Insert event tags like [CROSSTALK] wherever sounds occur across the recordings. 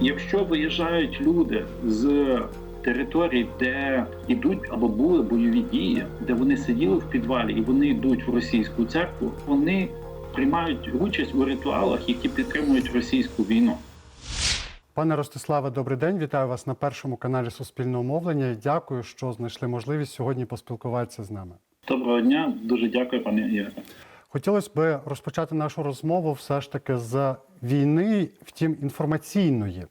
Якщо виїжджають люди з територій, де йдуть або були бойові дії, де вони сиділи в підвалі і вони йдуть в російську церкву, вони приймають участь у ритуалах, які підтримують російську війну. Пане Ростиславе, добрий день. Вітаю вас на першому каналі Суспільного мовлення. Дякую, що знайшли можливість сьогодні поспілкуватися з нами. Доброго дня, дуже дякую, пане Ігоре. Хотілося б розпочати нашу розмову все ж таки з війни, втім інформаційної.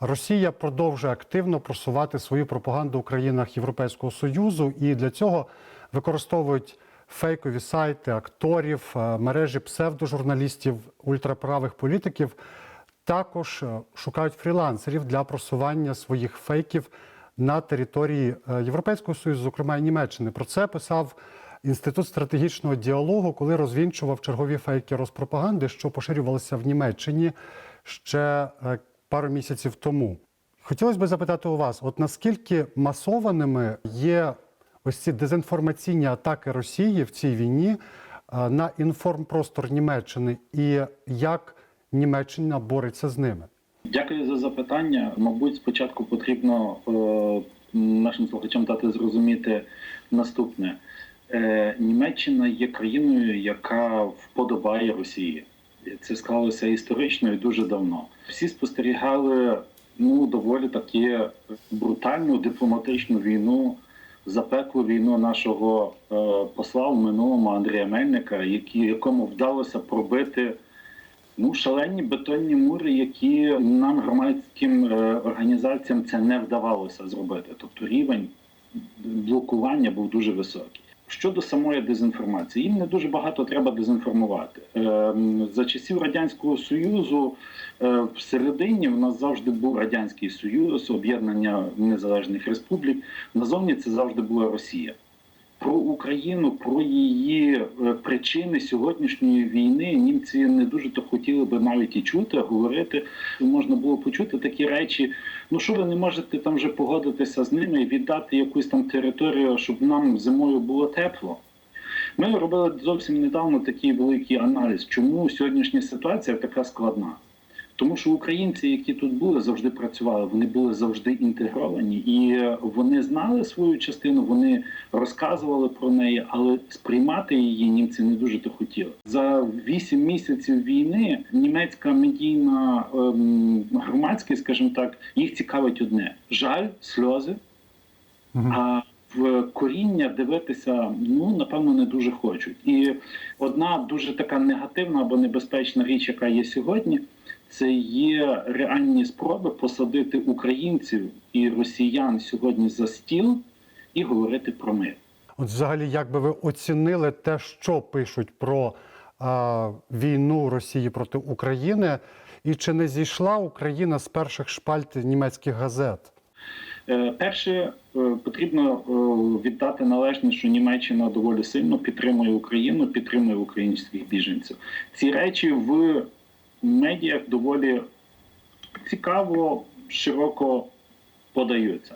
Росія продовжує активно просувати свою пропаганду у країнах Європейського Союзу, і для цього використовують фейкові сайти акторів, е, мережі псевдожурналістів, ультраправих політиків. Також е, шукають фрілансерів для просування своїх фейків на території е, Європейського Союзу, зокрема і Німеччини. Про це писав Інститут стратегічного діалогу, коли розвінчував чергові фейки розпропаганди, що поширювалися в Німеччині ще е, пару місяців тому. Хотілося б запитати у вас: от наскільки масованими є ось ці дезінформаційні атаки Росії в цій війні е, на інформпростор Німеччини, і як Німеччина бореться з ними? Дякую за запитання. Мабуть, спочатку потрібно е, нашим слухачам дати зрозуміти наступне: Німеччина є країною, яка вподобає Росії. Це склалося історично і дуже давно. Всі спостерігали ну доволі таки брутальну дипломатичну війну, запеклу війну нашого е, посла в минулому Андрія Мельника, які, якому вдалося пробити ну шалені бетонні мури, які нам громадським е, організаціям це не вдавалося зробити. Тобто рівень блокування був дуже високий. Щодо самої дезінформації, їм не дуже багато треба дезінформувати. Ем, За часів радянського союзу е, всередині в нас завжди був радянський союз, об'єднання незалежних республік. Назовні це завжди була Росія. Про Україну, про її е, причини сьогоднішньої війни німці не дуже то хотіли би навіть і чути, говорити. Можна було почути такі речі. Ну що ви не можете там вже погодитися з ними і віддати якусь там територію, щоб нам зимою було тепло. Ми робили зовсім недавно такий великий аналіз, чому сьогоднішня ситуація така складна. Тому що українці, які тут були, завжди працювали, вони були завжди інтегровані, і вони знали свою частину, вони розказували про неї, але сприймати її німці не дуже то хотіли. За вісім місяців війни німецька медійна ем, громадськість, скажімо так, їх цікавить одне: жаль, сльози. А в коріння дивитися, ну напевно, не дуже хочуть. І одна дуже така негативна або небезпечна річ, яка є сьогодні, це є реальні спроби посадити українців і росіян сьогодні за стіл і говорити про мир. От, взагалі, як би ви оцінили те, що пишуть про а, війну Росії проти України, і чи не зійшла Україна з перших шпальт німецьких газет? Е, Перше, е, потрібно е, віддати належне, що Німеччина доволі сильно підтримує Україну, підтримує українських біженців. Ці речі в медіях доволі цікаво, широко подаються.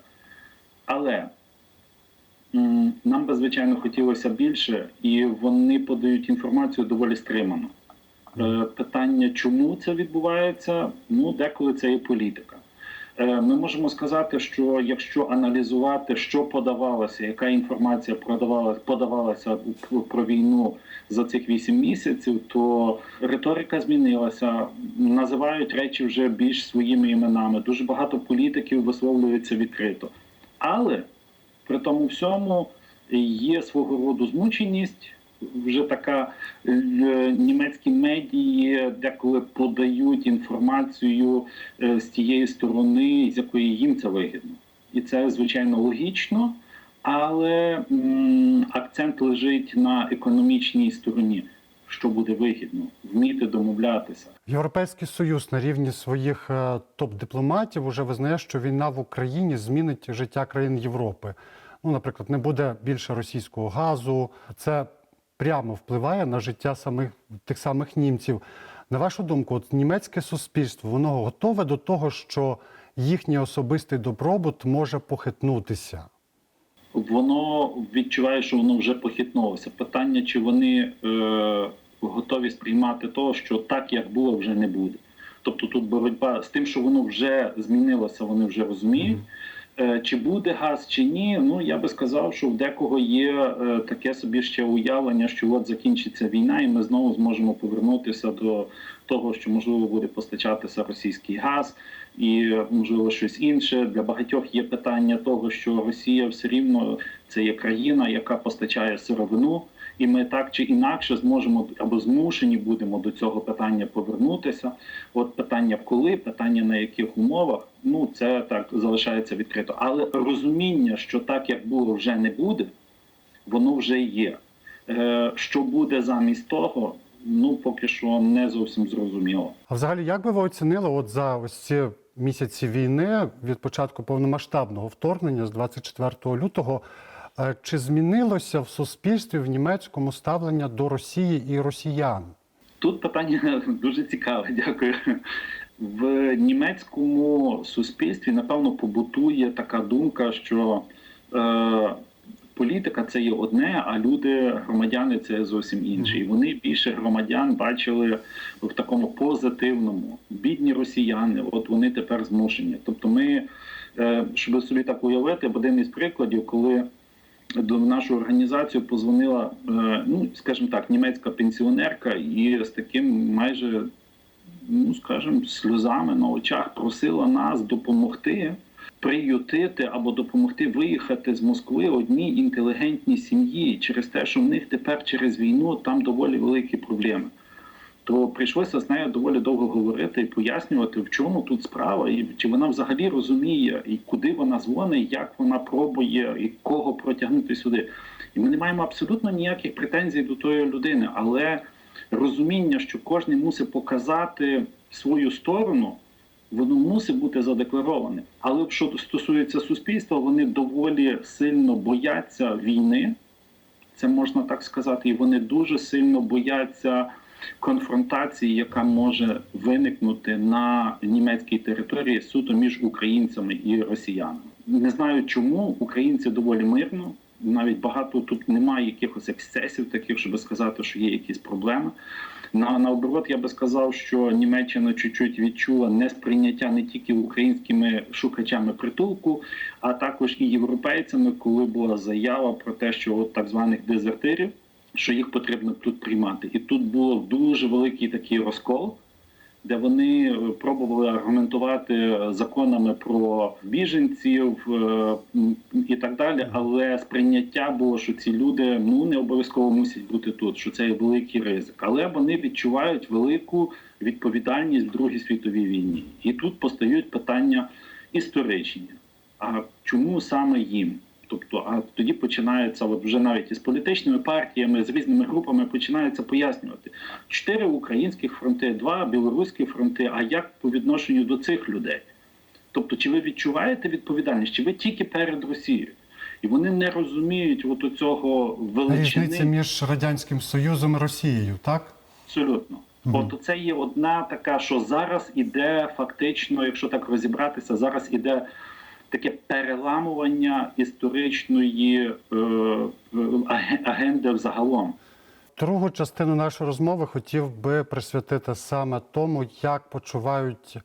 Але нам би, звичайно, хотілося більше, і вони подають інформацію доволі стримано. Е, Питання, чому це відбувається, ну деколи це і політика. Е, Ми можемо сказати, що якщо аналізувати, що подавалося, яка інформація продавалася, подавалася про війну за цих вісім місяців, то риторика змінилася, називають речі вже більш своїми іменами. Дуже багато політиків висловлюються відкрито. Але при тому всьому є свого роду змученість. Вже така е, німецькі медії деколи подають інформацію е, з тієї сторони, з якої їм це вигідно, і це звичайно логічно, але акцент лежить на економічній стороні, що буде вигідно, вміти домовлятися. Європейський союз на рівні своїх е, топ-дипломатів уже визнає, що війна в Україні змінить життя країн Європи. Ну, наприклад, не буде більше російського газу. Це прямо впливає на життя самих тих самих німців. На вашу думку, от німецьке суспільство воно готове до того, що їхній особистий добробут може похитнутися. Воно відчуває, що воно вже похитнулося. Питання, чи вони е, готові сприймати того, що так як було, вже не буде. Тобто тут боротьба з тим, що воно вже змінилося, вони вже розуміють. Е, Чи буде газ, чи ні, ну я би сказав, що в декого є е, таке собі ще уявлення, що от закінчиться війна, і ми знову зможемо повернутися до того, що можливо буде постачатися російський газ і можливо щось інше. Для багатьох є питання того, що Росія все рівно це є країна, яка постачає сировину, і ми так чи інакше зможемо або змушені будемо до цього питання повернутися. От питання коли, питання на яких умовах, ну це так залишається відкрито. Але розуміння, що так як було, вже не буде, воно вже є. Е, що буде замість того, ну поки що не зовсім зрозуміло. А взагалі, як би ви оцінили от за ось ці місяці війни від початку повномасштабного вторгнення з 24 лютого? Е, Чи змінилося в суспільстві в німецькому ставлення до Росії і росіян? Тут питання [LAUGHS] дуже цікаве, дякую. В німецькому суспільстві напевно побутує така думка, що е, політика це є одне, а люди, громадяни це зовсім інше. І вони більше громадян бачили в такому позитивному. Бідні росіяни, от вони тепер змушені. Тобто, ми, е, щоб собі так уявити, один із прикладів, коли до нашу організацію позвонила, е, ну скажімо так, німецька пенсіонерка, і з таким майже, ну скажімо, сльозами на очах просила нас допомогти приютити або допомогти виїхати з Москви одній інтелігентній сім'ї через те, що в них тепер через війну там доволі великі проблеми. То прийшлося з нею доволі довго говорити і пояснювати, в чому тут справа, і чи вона взагалі розуміє, і куди вона дзвонить, як вона пробує, і кого протягнути сюди. І ми не маємо абсолютно ніяких претензій до тої людини, але розуміння, що кожен мусить показати свою сторону, воно мусить бути задеклароване. Але що стосується суспільства, вони доволі сильно бояться війни, це можна так сказати, і вони дуже сильно бояться конфронтації, яка може виникнути на німецькій території суто між українцями і росіянами. Не знаю, чому українці доволі мирно. Навіть багато тут немає якихось ексцесів, таких, щоб сказати, що є якісь проблеми. На наоборот, я би сказав, що Німеччина чуть-чуть відчула несприйняття не тільки українськими шукачами притулку, а також і європейцями, коли була заява про те, що от так званих дезертирів, що їх потрібно тут приймати. І тут був дуже великий такий розкол, де вони е, пробували аргументувати законами про біженців е, і так далі. Але сприйняття було, що ці люди ну не обов'язково мусять бути тут, що це є великий ризик. Але вони відчувають велику відповідальність в Другій світовій війні. І тут постають питання історичні. А чому саме їм? Тобто, а тоді починається, от вже навіть із політичними партіями, з різними групами починається пояснювати чотири українських фронти, два білоруські фронти. А як по відношенню до цих людей? Тобто, чи ви відчуваєте відповідальність, чи ви тільки перед Росією? І вони не розуміють от цього Різниця величини між радянським Союзом і Росією, так? абсолютно. Мгм. От це є одна така, що зараз іде фактично, якщо так розібратися, зараз іде таке переламування історичної е, е, агенди взагалом. Другу частину нашої розмови хотів би присвятити саме тому, як почувають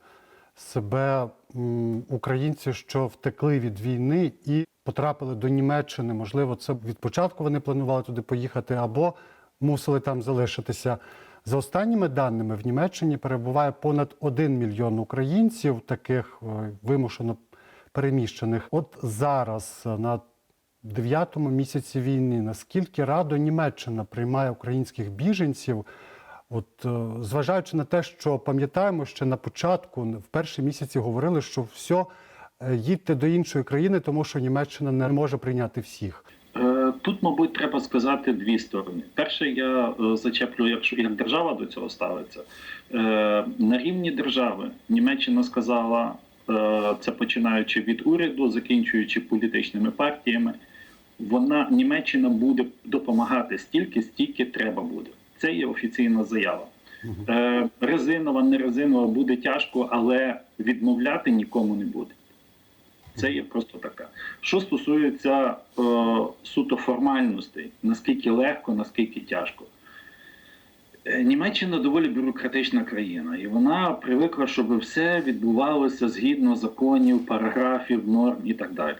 себе українці, що втекли від війни і потрапили до Німеччини. Можливо, це від початку вони планували туди поїхати або мусили там залишитися. За останніми даними, в Німеччині перебуває понад 1 мільйон українців, таких е, вимушено переміщених. От зараз е, на дев'ятому місяці війни, наскільки радо Німеччина приймає українських біженців, от е, зважаючи на те, що пам'ятаємо, ще на початку, в перші місяці говорили, що все, е, їдьте до іншої країни, тому що Німеччина не може прийняти всіх. Тут, мабуть, треба сказати дві сторони. Перше, я зачеплю, якщо як держава до цього ставиться. На рівні держави Німеччина сказала, це починаючи від уряду, закінчуючи політичними партіями. Вона Німеччина буде допомагати стільки, стільки треба буде. Це є офіційна заява. Е, Резинова, не резинова буде тяжко, але відмовляти нікому не буде. Це є просто така. Що стосується е, суто формальностей, наскільки легко, наскільки тяжко. Е, Німеччина доволі бюрократична країна, і вона привикла, щоб все відбувалося згідно законів, параграфів, норм і так далі.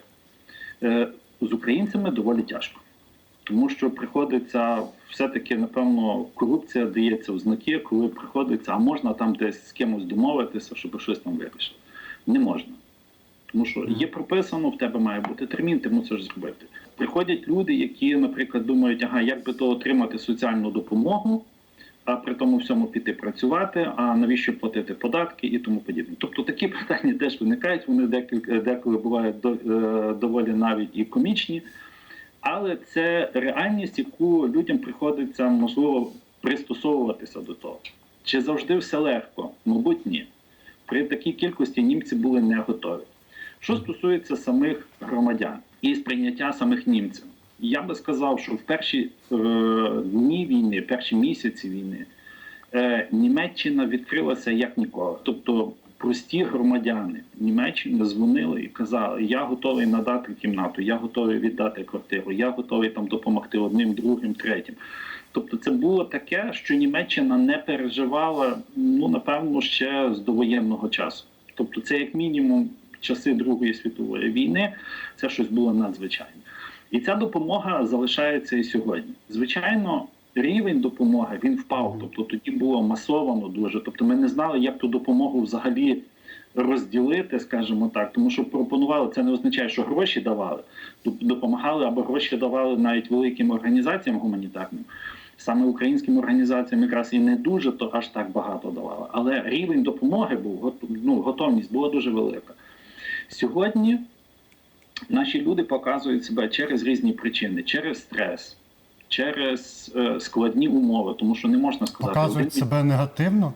Е, З українцями доволі тяжко, тому що приходиться все-таки, напевно, корупція дається в знаки, коли приходиться, а можна там десь з кимось домовитися, щоб щось там вирішити. Не можна. Тому що є прописано, в тебе має бути термін, ти мусиш зробити. Приходять люди, які, наприклад, думають, ага, як би то отримати соціальну допомогу, а при тому всьому піти працювати, а навіщо платити податки і тому подібне. Тобто такі [LAUGHS] питання теж виникають, вони декілька деколи бувають е, доволі навіть і комічні, але це реальність, яку людям приходиться можливо пристосовуватися до того. Чи завжди все легко? Мабуть, ні. При такій кількості німці були не готові. Що стосується самих громадян і сприйняття самих німців, я би сказав, що в перші е, дні війни, перші місяці війни, е, Німеччина відкрилася як ніколи. Тобто прості громадяни Німеччини дзвонили і казали: Я готовий надати кімнату, я готовий віддати квартиру, я готовий там допомогти одним, другим, третім. Тобто, це було таке, що Німеччина не переживала, ну напевно, ще з довоєнного часу. Тобто, це як мінімум часи Другої світової війни, це щось було надзвичайне. І ця допомога залишається і сьогодні. Звичайно, рівень допомоги він впав. Тобто тоді було масовано дуже. Тобто, ми не знали, як ту допомогу взагалі розділити, скажімо так, тому що пропонували це не означає, що гроші давали, Доп- допомагали або гроші давали навіть великим організаціям гуманітарним. Саме українським організаціям якраз і не дуже то аж так багато давали. Але рівень допомоги був ну, готовність була дуже велика. Сьогодні наші люди показують себе через різні причини, через стрес, через е, складні умови, тому що не можна сказати Показують один- себе негативно.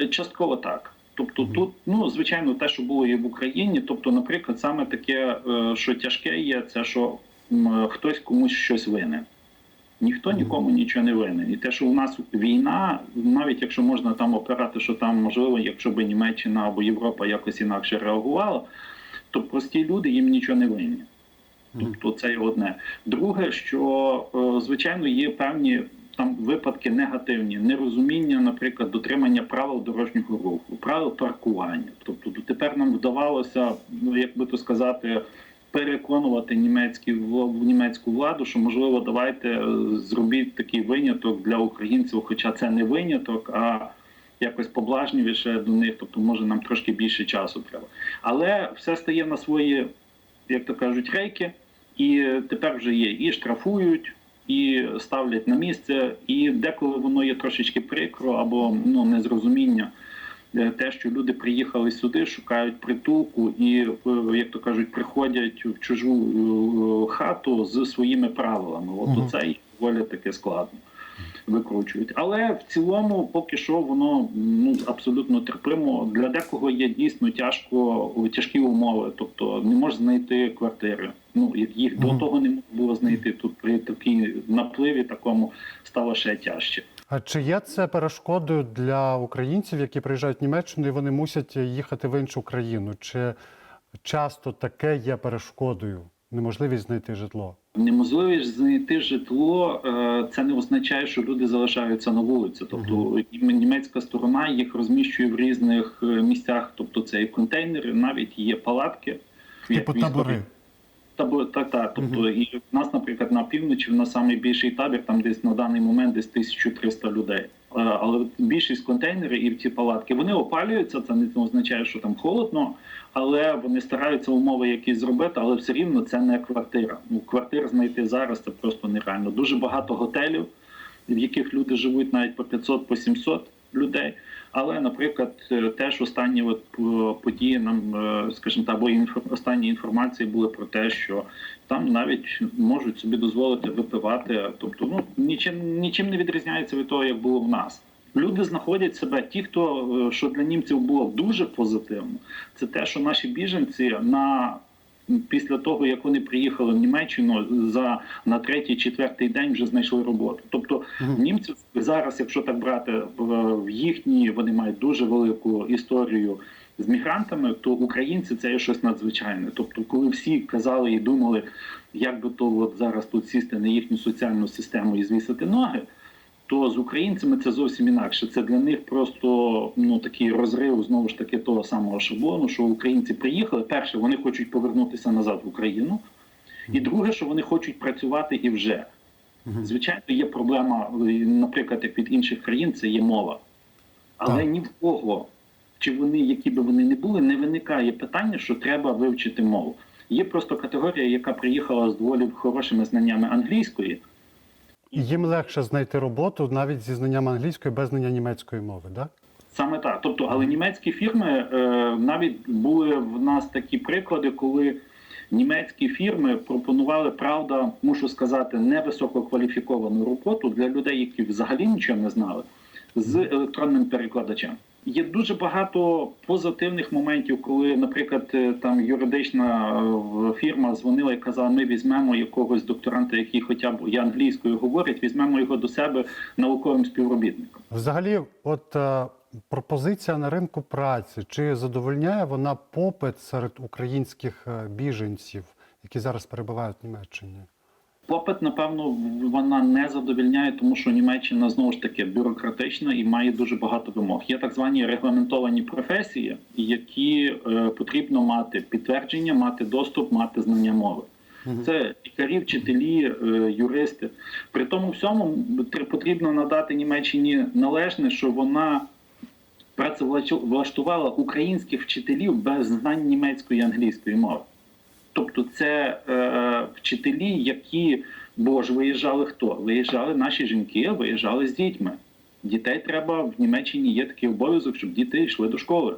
Е, Частково так. Тобто тут, ну звичайно, те, що було і в Україні. Тобто, наприклад, саме таке, е, що тяжке є, це що хтось комусь щось винен. Ніхто нікому нічого не винен. І те, що у нас війна, навіть якщо можна там опирати, що там можливо, якщо б Німеччина або Європа якось інакше реагувала, то прості люди їм нічого не винні. Тобто це одне. Друге, що е, звичайно є певні там випадки негативні, нерозуміння, наприклад, дотримання правил дорожнього руху, правил паркування. Тобто тепер нам вдавалося, ну як би то сказати, переконувати німецькі німецьку владу, що можливо давайте е, зробіть такий виняток для українців, хоча це не виняток, а якось поблажнівіше до них, тобто може нам трошки більше часу треба. Але все стає на свої, як то кажуть, рейки, і тепер вже є і штрафують, і ставлять на місце, і деколи воно є трошечки прикро або ну незрозуміння. Е, Те, що люди приїхали сюди, шукають притулку і, е, як то кажуть, приходять в чужу е, хату з своїми правилами. От Мгм. це їх доволі таки складно викручують. Але в цілому, поки що, воно ну абсолютно терпимо. Для декого є дійсно тяжко тяжкі умови, тобто не можеш знайти квартири. Ну як їх до того не було знайти. Тут при такій напливі такому стало ще тяжче. А чи є це перешкодою для українців, які приїжджають в Німеччину і вони мусять їхати в іншу країну? Чи часто таке є перешкодою? Неможливість знайти житло? Неможливість знайти житло е, це не означає, що люди залишаються на вулиці. Тобто німецька сторона їх розміщує в різних е, місцях. Тобто це і контейнери, навіть є палатки. Типу табори. Табор, так, так. Тобто, і в нас, наприклад, на півночі в нас найбільший табір, там десь на даний момент десь 1300 людей. Е, Але більшість контейнерів і ці палатки вони опалюються. Це не означає, що там холодно, але вони стараються умови якісь зробити, але все рівно це не квартира. Ну, квартир знайти зараз це просто нереально. Дуже багато готелів, в яких люди живуть навіть по 500, по 700 людей. Але, наприклад, е, теж останні от е, події нам, е, скажімо так, або останні інформації були про те, що там навіть можуть собі дозволити випивати. Тобто, ну нічим нічим не відрізняється від того, як було в нас. Люди знаходять себе. Ті, хто що для німців було дуже позитивно, це те, що наші біженці на після того, як вони приїхали в Німеччину, за на третій, четвертий день вже знайшли роботу. Тобто німці зараз, якщо так брати в, в їхні, вони мають дуже велику історію з мігрантами, то українці це є щось надзвичайне. Тобто, коли всі казали і думали, як би то от зараз тут сісти на їхню соціальну систему і звісити ноги. То з українцями це зовсім інакше. Це для них просто ну такий розрив знову ж таки того самого шаблону, що українці приїхали. Перше, вони хочуть повернутися назад в Україну, і друге, що вони хочуть працювати і вже. Звичайно, є проблема, е, наприклад, як від інших країн, це є мова. Але Так. ні в кого, чи вони, які би вони не були, не виникає питання, що треба вивчити мову. Є просто категорія, яка приїхала з доволі хорошими знаннями англійської, їм легше знайти роботу навіть зі знанням англійської без знання німецької мови, так? Саме так. Тобто, але німецькі фірми е, навіть були в нас такі приклади, коли німецькі фірми пропонували, правда, мушу сказати, невисококваліфіковану роботу для людей, які взагалі нічого не знали, з електронним перекладачем. Є дуже багато позитивних моментів, коли, наприклад, е, там юридична е, фірма дзвонила і казала, ми візьмемо якогось докторанта, який хоча б і англійською говорить, візьмемо його до себе науковим співробітником. Взагалі, от е, пропозиція на ринку праці, чи задовольняє вона попит серед українських біженців, які зараз перебувають в Німеччині? Попит, напевно, вона не задовільняє, тому що Німеччина знову ж таки бюрократична і має дуже багато вимог. Є так звані регламентовані професії, які е, потрібно мати підтвердження, мати доступ, мати знання мови. Це лікарі, вчителі, е, юристи. При тому всьому потрібно надати Німеччині належне, що вона працевлаштувала українських вчителів без знань німецької і англійської мови. Тобто це е, вчителі, які бо ж виїжджали хто? Виїжджали наші жінки, виїжджали з дітьми. Дітей треба в Німеччині є такий обов'язок, щоб діти йшли до школи.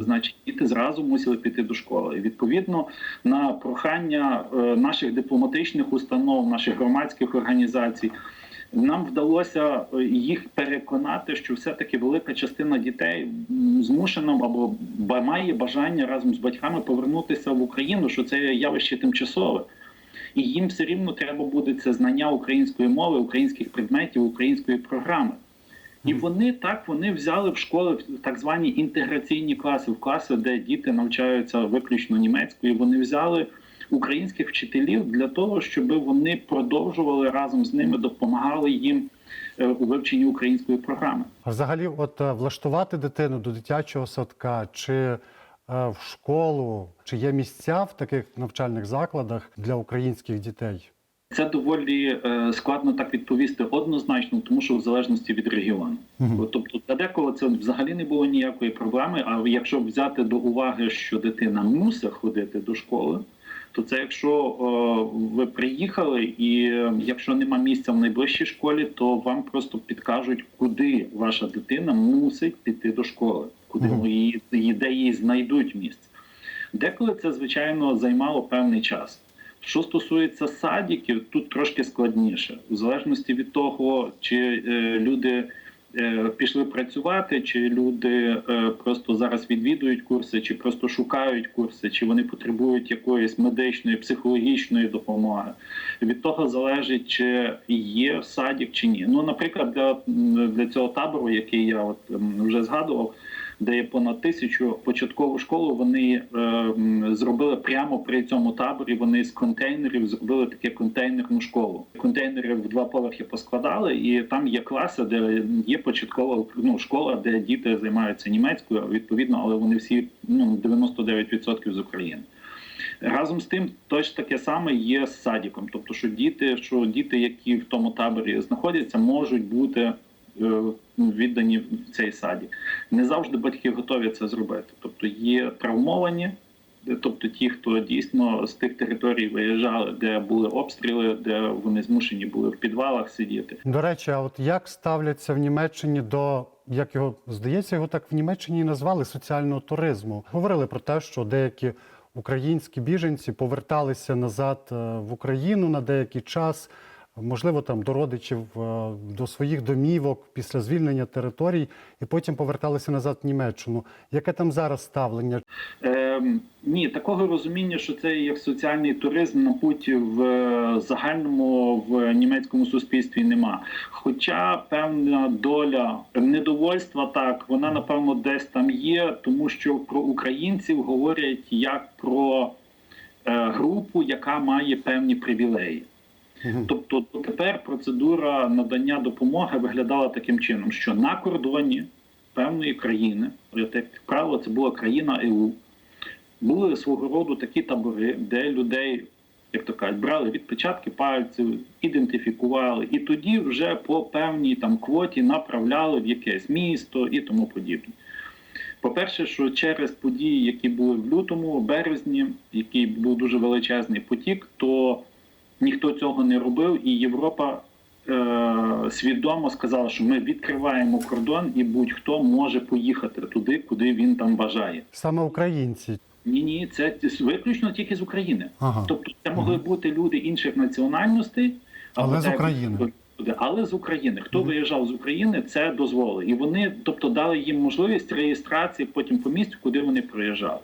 Значить, діти зразу мусили піти до школи. І відповідно на прохання е, наших дипломатичних установ, наших громадських організацій. Нам вдалося е, їх переконати, що все-таки велика частина дітей змушена або має бажання разом з батьками повернутися в Україну, що це явище тимчасове. І їм все рівно треба буде це знання української мови, українських предметів, української програми. І вони так вони взяли в школи в так звані інтеграційні класи, в класи, де діти навчаються виключно німецькою. Вони взяли українських вчителів для того, щоб вони продовжували разом з ними допомагали їм е, у вивченні української програми. А взагалі, от е, влаштувати дитину до дитячого садка чи е, в школу, чи є місця в таких навчальних закладах для українських дітей? Це доволі е, складно так відповісти однозначно, тому що в залежності від регіону. Мгм. Тобто для декого це взагалі не було ніякої проблеми. А якщо взяти до уваги, що дитина мусить ходити до школи, то це якщо е, ви приїхали, і е, якщо нема місця в найближчій школі, то вам просто підкажуть, куди ваша дитина мусить піти до школи, куди Мгм. її, її де її знайдуть місце. Деколи це звичайно займало певний час. Що стосується садиків, тут трошки складніше, в залежності від того, чи е, люди е, пішли працювати, чи люди е, просто зараз відвідують курси, чи просто шукають курси, чи вони потребують якоїсь медичної, психологічної допомоги. Від того залежить, чи є садик чи ні. Ну, наприклад, для, для цього табору, який я от вже згадував, де є понад тисячу початкову школу. Вони е, зробили прямо при цьому таборі. Вони з контейнерів зробили таке контейнерну школу. Контейнери в два поверхи поскладали, і там є класи, де є початкова ну, школа, де діти займаються німецькою, відповідно, але вони всі ну 99% з України. Разом з тим, точно таке саме є з садиком. Тобто, що діти, що діти, які в тому таборі знаходяться, можуть бути віддані в цей садик. Не завжди батьки готові це зробити. Тобто є травмовані, е, тобто ті, хто дійсно з тих територій виїжджали, де були обстріли, де вони змушені були в підвалах сидіти. До речі, а от як ставляться в Німеччині до як його здається, його так в Німеччині назвали соціального туризму? Говорили про те, що деякі українські біженці поверталися назад е, в Україну на деякий час, можливо, там до родичів, е, до своїх домівок після звільнення територій, і потім поверталися назад в Німеччину. Яке там зараз ставлення? Ем, ні, такого розуміння, що це як соціальний туризм на путі в е, загальному в німецькому суспільстві нема. Хоча певна доля недовольства, так вона напевно десь там є, тому що про українців говорять як про е, групу, яка має певні привілеї. Тобто тепер процедура надання допомоги виглядала таким чином, що на кордоні певної країни, як правило, це була країна ЕУ, були свого роду такі табори, де людей, як то кажуть, брали відпечатки пальців, ідентифікували, і тоді вже по певній там квоті направляли в якесь місто і тому подібне. По-перше, що через події, які були в лютому, березні, який був дуже величезний потік, то ніхто цього не робив, і Європа е- свідомо сказала, що ми відкриваємо кордон, і будь-хто може поїхати туди, куди він там бажає. Саме українці. Ні, ні, це виключно тільки з України. Ага. Тобто це могли бути люди інших національностей, Але з України. Але з України. Хто виїжджав з України, це дозволили. І вони, тобто, дали їм можливість реєстрації потім по місцю, куди вони приїжджали.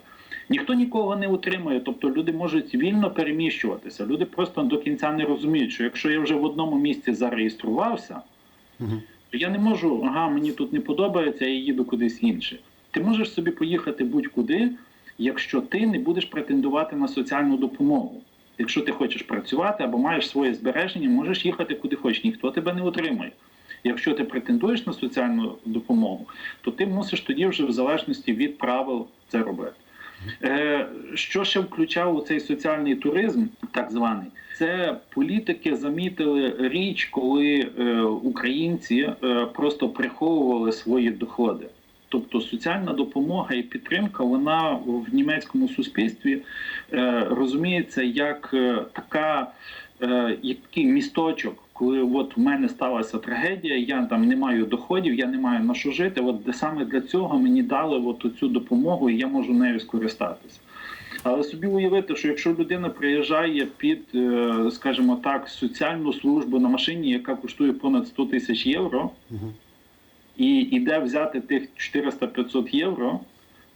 Ніхто нікого не утримує, тобто люди можуть вільно переміщуватися. Люди просто до кінця не розуміють, що якщо я вже в одному місці зареєструвався, Мгм. то я не можу, ага, мені тут не подобається, я їду кудись інше. Ти можеш собі поїхати будь-куди, якщо ти не будеш претендувати на соціальну допомогу. Якщо ти хочеш працювати або маєш своє збереження, можеш їхати куди хочеш, ніхто тебе не утримує. Якщо ти претендуєш на соціальну допомогу, то ти мусиш тоді вже в залежності від правил це робити. Е, Що ще включав у цей соціальний туризм, так званий, це політики замітили річ, коли е, українці е, просто приховували свої доходи. Тобто соціальна допомога і підтримка, вона в німецькому суспільстві розуміється як така, який місточок, коли от в мене сталася трагедія, я там не маю доходів, я не маю на що жити. От саме для цього мені дали от цю допомогу, і я можу нею скористатися. Але собі уявити, що якщо людина приїжджає під, е, скажімо так, соціальну службу на машині, яка коштує понад 100 тисяч євро, і йде взяти тих 400-500 євро,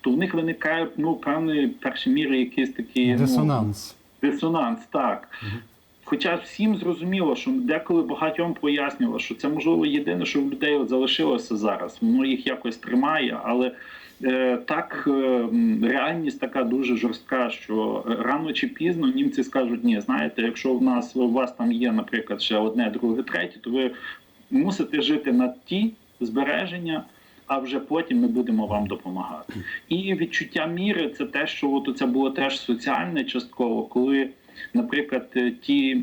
то в них виникає ну, певний перші міри якийсь такий ну, Дисонанс. дисонанс, так. Хоча всім зрозуміло, що деколи багатьом пояснювало, що це можливо єдине, що в людей от залишилося зараз. Воно їх якось тримає, але е, так е, реальність така дуже жорстка, що рано чи пізно німці скажуть: ні, знаєте, якщо в нас у вас там є, наприклад, ще одне, друге, третє, то ви мусите жити на ті збереження. А вже потім ми будемо вам допомагати. І відчуття міри це те, що от це було теж соціальне частково, коли, наприклад, е, ті е,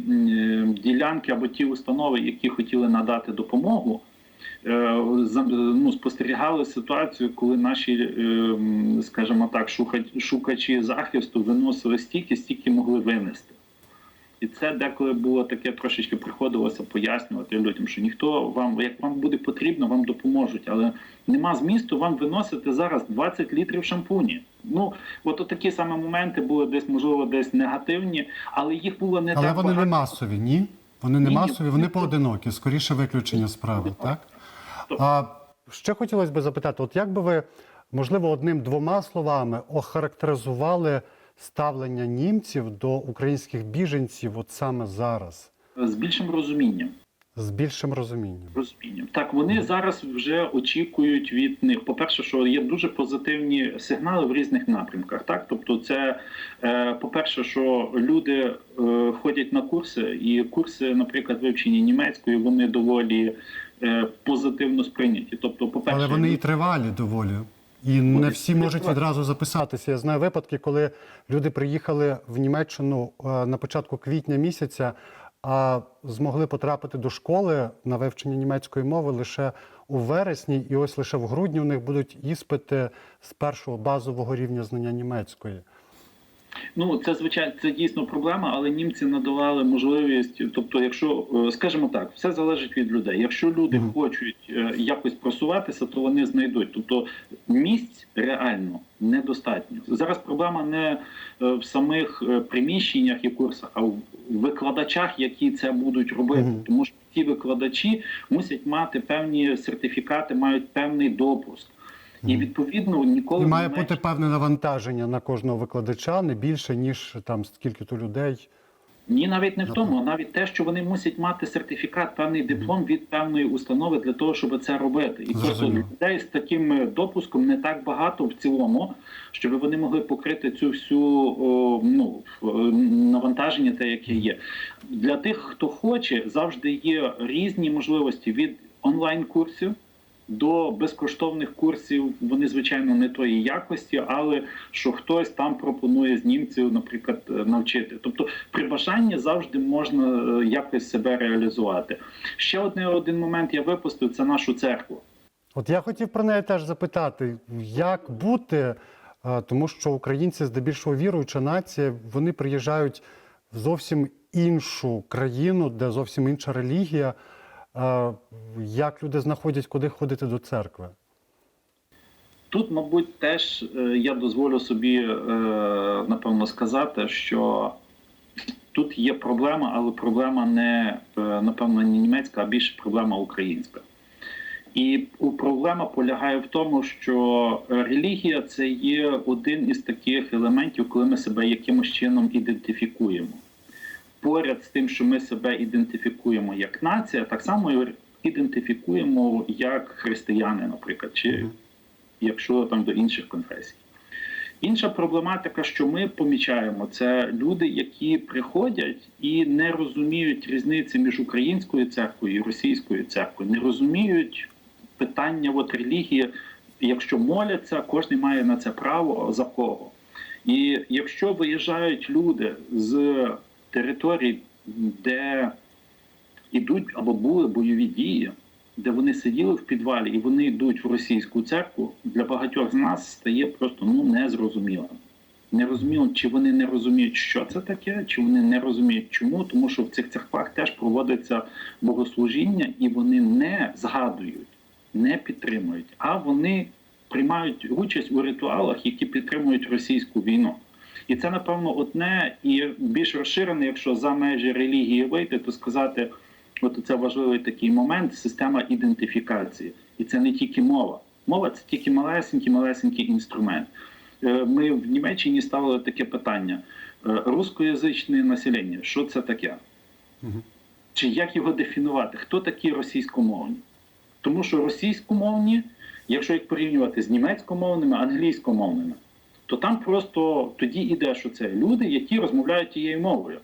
ділянки або ті установи, які хотіли надати допомогу, е, ну, спостерігали ситуацію, коли наші, скажімо так, шукачі захисту виносили стільки, стільки могли винести. І це деколи було таке трошечки приходилося пояснювати людям, що ніхто вам, як вам буде потрібно, вам допоможуть, але нема змісту вам виносити зараз 20 літрів шампуні. Ну, от такі саме моменти були десь, можливо, десь негативні, але їх було не Але так вони не масові, ні? Вони не Ні, ні. масові, вони поодинокі, скоріше виключення справи, так? А ще хотілося б запитати: от як би ви, можливо, одним-двома словами охарактеризували ставлення німців до українських біженців от саме зараз, з більшим розумінням. з більшим розумінням? розумінням. Так, вони зараз вже очікують від них. По-перше, що є дуже позитивні сигнали в різних напрямках. Так, тобто, це е, по-перше, що люди е, ходять на курси, і курси, наприклад, вивчення німецької, вони доволі е, позитивно сприйняті. Тобто, по-перше, Але вони і тривалі доволі. І не всі можуть відразу записатися. Я знаю випадки, коли люди приїхали в Німеччину е, на початку квітня місяця, а змогли потрапити до школи на вивчення німецької мови лише у вересні, і ось лише в грудні у них будуть іспити з першого базового рівня знання німецької. Ну, це звичайно це дійсно проблема, але німці надавали можливість. Тобто, якщо е, скажімо так, все залежить від людей. Якщо люди хочуть е, якось просуватися, то вони знайдуть. Тобто місць реально недостатньо. Зараз проблема не е, в самих приміщеннях і курсах, а в викладачах, які це будуть робити. Тому що ці викладачі мусять мати певні сертифікати, мають певний допуск. І відповідно ніколи І має Німеччині- бути певне навантаження на кожного викладача, не більше ніж там скільки то людей. Ні, навіть не в тому, навіть те, що вони мусять мати сертифікат, певний диплом від певної установи для того, щоб це робити. І просто людей з таким е, допуском не так багато в цілому, щоб вони могли покрити цю всю о, ну е, навантаження, те, яке є. Для тих, хто хоче, завжди є різні можливості від онлайн-курсів. До безкоштовних курсів вони звичайно не тої якості, але що хтось там пропонує з німців, наприклад, е, навчити. Тобто, при бажанні завжди можна е, якось себе реалізувати. Ще одне один момент я випустив це нашу церкву. От я хотів про неї теж запитати, як бути, е, тому що українці здебільшого віруюча нація, вони приїжджають в зовсім іншу країну, де зовсім інша релігія. Як люди знаходять, куди ходити до церкви? Тут, мабуть, теж е, я дозволю собі е, напевно сказати, що тут є проблема, але проблема не е, напевно не німецька, а більше проблема українська. І проблема полягає в тому, що релігія це є один із таких елементів, коли ми себе якимось чином ідентифікуємо. Поряд з тим, що ми себе ідентифікуємо як нація, так само ідентифікуємо як християни, наприклад, чи якщо там до інших конфесій. Інша проблематика, що ми помічаємо, це люди, які приходять і не розуміють різниці між українською церквою і російською церквою, не розуміють питання от релігії. Якщо моляться, кожен має на це право за кого. І якщо виїжджають люди з територій, де ідуть або були бойові дії, де вони сиділи в підвалі і вони йдуть в російську церкву, для багатьох з нас стає просто ну незрозумілим. Нерозуміло, чи вони не розуміють, що це таке, чи вони не розуміють, чому, тому що в цих церквах теж проводиться богослужіння, і вони не згадують, не підтримують, а вони приймають участь у ритуалах, які підтримують російську війну. І це, напевно, одне і більш розширене, якщо за межі релігії вийти, то сказати, от це важливий такий момент система ідентифікації. І це не тільки мова. Мова це тільки малесенький, малесенький інструмент. Е, Ми в Німеччині ставили таке питання: Е, рускоязичне населення, що це таке? Чи як його дефінувати? Хто такі російськомовні? Тому що російськомовні, якщо їх порівнювати з німецькомовними, англійськомовними, то там просто тоді іде, що це люди, які розмовляють тією мовою.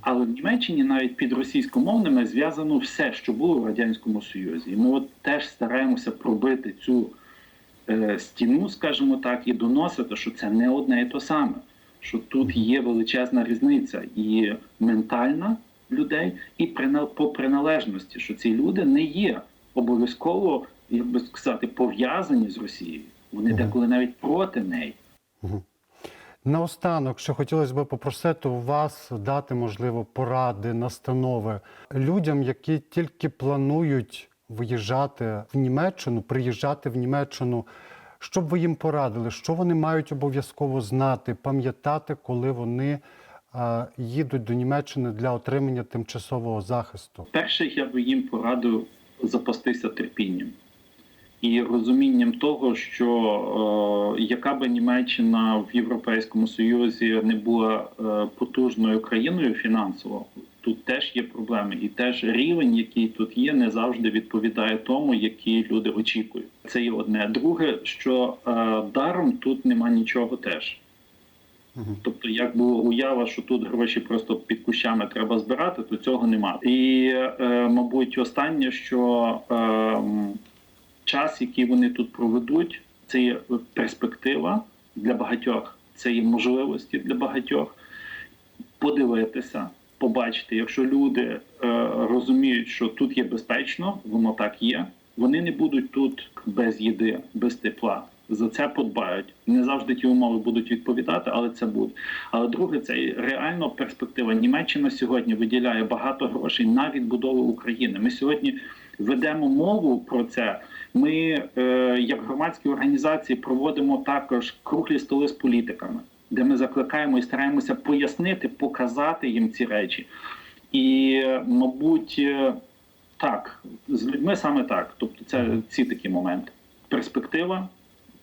Але в Німеччині навіть під російськомовними зв'язано все, що було в Радянському Союзі. І ми от теж стараємося пробити цю е, стіну, скажімо так, і доносити, що це не одне і то саме. Що тут є величезна різниця і ментальна людей, і по приналежності, що ці люди не є обов'язково, як би сказати, пов'язані з Росією. Вони деколи навіть проти неї. Наостанок, що хотілося б попросити у вас дати, можливо, поради, настанови людям, які тільки планують виїжджати в Німеччину, приїжджати в Німеччину. Що б ви їм порадили? Що вони мають обов'язково знати, пам'ятати, коли вони е, їдуть до Німеччини для отримання тимчасового захисту? Перше, я би їм порадив запастися терпінням і розумінням того, що е, яка би Німеччина в Європейському Союзі не була е, потужною країною фінансово, тут теж є проблеми, і теж рівень, який тут є, не завжди відповідає тому, які люди очікують. Це є одне. Друге, що е, даром тут нема нічого теж. Тобто, як була уява, що тут гроші просто під кущами треба збирати, то цього нема. І, е, мабуть, останнє, що е, час, який вони тут проведуть, це є перспектива для багатьох, це є можливості для багатьох подивитися, побачити, якщо люди е, розуміють, що тут є безпечно, воно так є. Вони не будуть тут без їди, без тепла. За це подбають. Не завжди ті умови будуть відповідати, але це буде. Але друге, це реально перспектива. Німеччина сьогодні виділяє багато грошей на відбудову України. Ми сьогодні ведемо мову про це. Ми, е, як громадські організації, проводимо також круглі столи з політиками, де ми закликаємо і стараємося пояснити, показати їм ці речі. І, мабуть, е, так, з людьми саме так. Тобто, це ці такі моменти. Перспектива,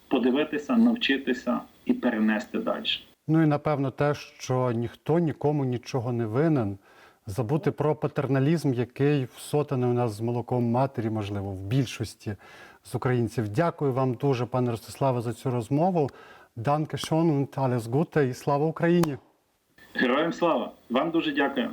подивитися, навчитися і перенести далі. Ну і напевно те, що ніхто нікому нічого не винен. Забути про патерналізм, який всотаний у нас з молоком матері, можливо, в більшості з українців. Дякую вам дуже, пане Ростиславе, за цю розмову. Данке шон, alles Gute і слава Україні! Героям слава! Вам дуже дякую.